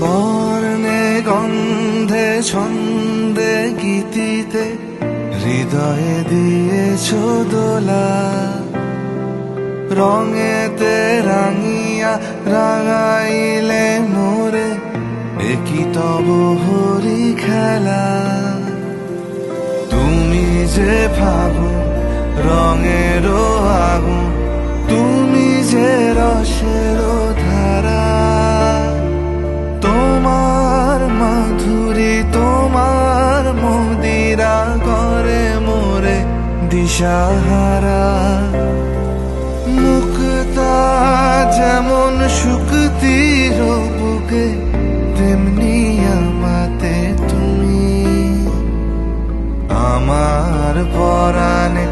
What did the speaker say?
বর্ণে, গন্ধে, ছন্দে, গীতিতে হৃদয়ে দিয়েছ দোলা। রঙেতে রাঙিয়া রাঙাইলে মোরে একই তব হরি খেলা? তুমি যে ফাগুন রঙের দিশাহারা। মুক্তা যেমন শুক্তির বুকে তেমনি আমাতে তুমি। আমার পরাণে